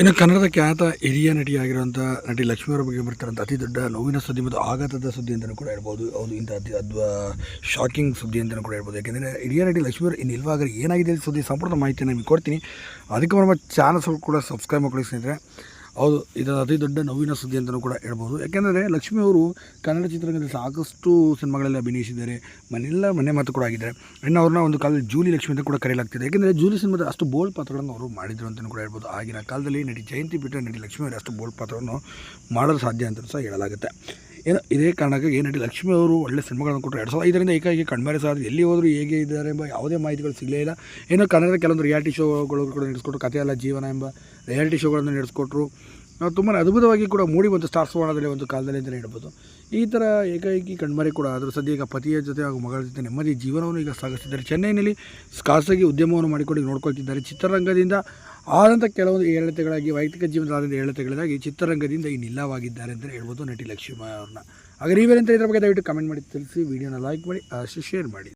ಇನ್ನು ಕನ್ನಡದ ಖ್ಯಾತ ಹಿರಿಯ ನಟಿಯಾಗಿರುವಂಥ ನಟಿ ಲಕ್ಷ್ಮಿ ಅವರ ಬಗ್ಗೆ ಬರ್ತಾರಂಥ ಅತಿ ದೊಡ್ಡ ನೋವಿನ ಸುದ್ದಿ ಮತ್ತು ಆಘಾತದ ಸುದ್ದಿ ಅಂತಲೂ ಕೂಡ ಹೇಳ್ಬೋದು. ಹೌದು, ಇಂಥ ಅತಿ ಅದ್ವಾ ಶಾಕಿಂಗ್ ಸುದ್ದಿ ಅಂತಲೂ ಕೂಡ ಹೇಳ್ಬೋದು. ಯಾಕೆಂದರೆ ಹಿರಿಯ ನಟಿ ಲಕ್ಷ್ಮಿ ಅವರು ಇನ್ನು ಇಲ್ವಾಗಲಿ ಏನಾಗಿದೆ ಸುದ್ದಿ, ಸಂಪೂರ್ಣ ಮಾಹಿತಿ ನಿಮಗೆ ಕೊಡ್ತೀನಿ. ಅದಕ್ಕೆ ನಮ್ಮ ಚಾನಲ್ಸ್ ಕೂಡ ಸಬ್ಸ್ಕ್ರೈಬ್ ಮಾಡ್ಕೊಳ್ಳಿ ಸ್ನೇಹಿತರೆ. ಹೌದು ಇದು ಅತಿ ದೊಡ್ಡ ನೋವಿನ ಸುದ್ದಿ ಅಂತಲೂ ಕೂಡ ಹೇಳ್ಬೋದು. ಯಾಕೆಂದರೆ ಲಕ್ಷ್ಮಿ ಅವರು ಕನ್ನಡ ಚಿತ್ರರಂಗದಲ್ಲಿ ಸಾಕಷ್ಟು ಸಿನಿಮಾಗಳಲ್ಲಿ ಅಭಿನಯಿಸಿದ್ದಾರೆ. ಮನೆಲ್ಲ ಮನೆ ಮಾತು ಕೂಡ ಆಗಿದ್ದಾರೆ. ಇನ್ನು ಅವ್ರನ್ನ ಒಂದು ಕಾಲದಲ್ಲಿ ಜೂಲಿ ಲಕ್ಷ್ಮಿ ಅಂತ ಕೂಡ ಕರೆಯಲಾಗ್ತಿದೆ. ಯಾಕೆಂದರೆ ಜೂಲಿ ಸಿನಿಮಾದ ಅಷ್ಟು ಬೋಲ್ಡ್ ಪಾತ್ರಗಳನ್ನು ಅವರು ಮಾಡಿದ್ರು ಅಂತಲೂ ಕೂಡ ಹೇಳ್ಬೋದು. ಆಗಿನ ಕಾಲದಲ್ಲಿ ನಟಿ ಜಯಂತಿ ಬಿಟ್ಟರೆ ನಟಿ ಲಕ್ಷ್ಮಿ ಅವರು ಅಷ್ಟು ಬೋಲ್ಡ್ ಪಾತ್ರವನ್ನು ಮಾಡಲು ಸಾಧ್ಯ ಅಂತಲೂ ಸಹ ಹೇಳಲಾಗುತ್ತೆ. ಏನು ಇದೇ ಕಾರಣಕ್ಕೆ ನಟಿ ಲಕ್ಷ್ಮಿ ಅವರು ಒಳ್ಳೆ ಸಿನಿಮಾಗಳನ್ನು ಕೊಟ್ಟರು ಎರಡು ಸಾವಿರದ ಐದರಿಂದ ಏಕಾಏಕಿ ಕಣ್ಮರೆ ಸಾಧ್ಯ ಎಲ್ಲಿ ಹೋದರೂ ಹೇಗೆ ಇದ್ದಾರೆ ಎಂಬ ಯಾವುದೇ ಮಾಹಿತಿಗಳು ಸಿಗಲೇ ಇಲ್ಲ. ಏನೋ ಕನ್ನಡದ ಕೆಲವೊಂದು ರಿಯಾಲಿಟಿ ಶೋಗಳು ಕೂಡ ನಡೆಸ್ಕೊಟ್ರು, ಕಥೆ ಅಲ್ಲ ಜೀವನ ಎಂಬ ರಿಯಾಲಿಟಿ ಶೋಗಳನ್ನು ನಡೆಸ್ಕೊಟ್ರು. ತುಂಬ ಅದ್ಭುತವಾಗಿ ಕೂಡ ಮೂಡಿ ಬಂತು ಸ್ಟಾರ್ ಸುವರ್ಣದಲ್ಲಿ ಒಂದು ಕಾಲದಲ್ಲಿ ಅಂತಲೇ ಹೇಳ್ಬೋದು. ಈ ಥರ ಏಕಾಏಕಿ ಕಣ್ಮರೆ ಕೂಡ ಆದರೂ ಸದ್ಯ ಈಗ ಪತಿಯ ಜೊತೆ ಹಾಗೂ ಮಗಳ ಜೊತೆ ನೆಮ್ಮದಿ ಜೀವನವನ್ನು ಈಗ ಸಾಗಿಸ್ತಿದ್ದಾರೆ. ಚೆನ್ನೈನಲ್ಲಿ ಖಾಸಗಿ ಉದ್ಯಮವನ್ನು ಮಾಡಿಕೊಂಡು ನೋಡ್ಕೊಳ್ತಿದ್ದಾರೆ. ಚಿತ್ರರಂಗದಿಂದ ಆದಂಥ ಕೆಲವೊಂದು ಏಳತೆಗಳಾಗಿ, ವೈಯಕ್ತಿಕ ಜೀವನದ ಆದಂಥ ಏಳತೆಗಳಿಗಾಗಿ ಚಿತ್ರರಂಗದಿಂದ ಈ ನಿಲ್ಲವಾಗಿದ್ದಾರೆ ಅಂತಲೇ ಹೇಳ್ಬೋದು ನಟಿ ಲಕ್ಷ್ಮೀ ಅವ್ರನ್ನ ಹಾಗೆ ನೀವೇನಂತ ಇದ್ರ ಬಗ್ಗೆ ದಯವಿಟ್ಟು ಕಮೆಂಟ್ ಮಾಡಿ, ತಿಳಿಸಿ. ವಿಡಿಯೋನ ಲೈಕ್ ಮಾಡಿ ಶೇರ್ ಮಾಡಿ.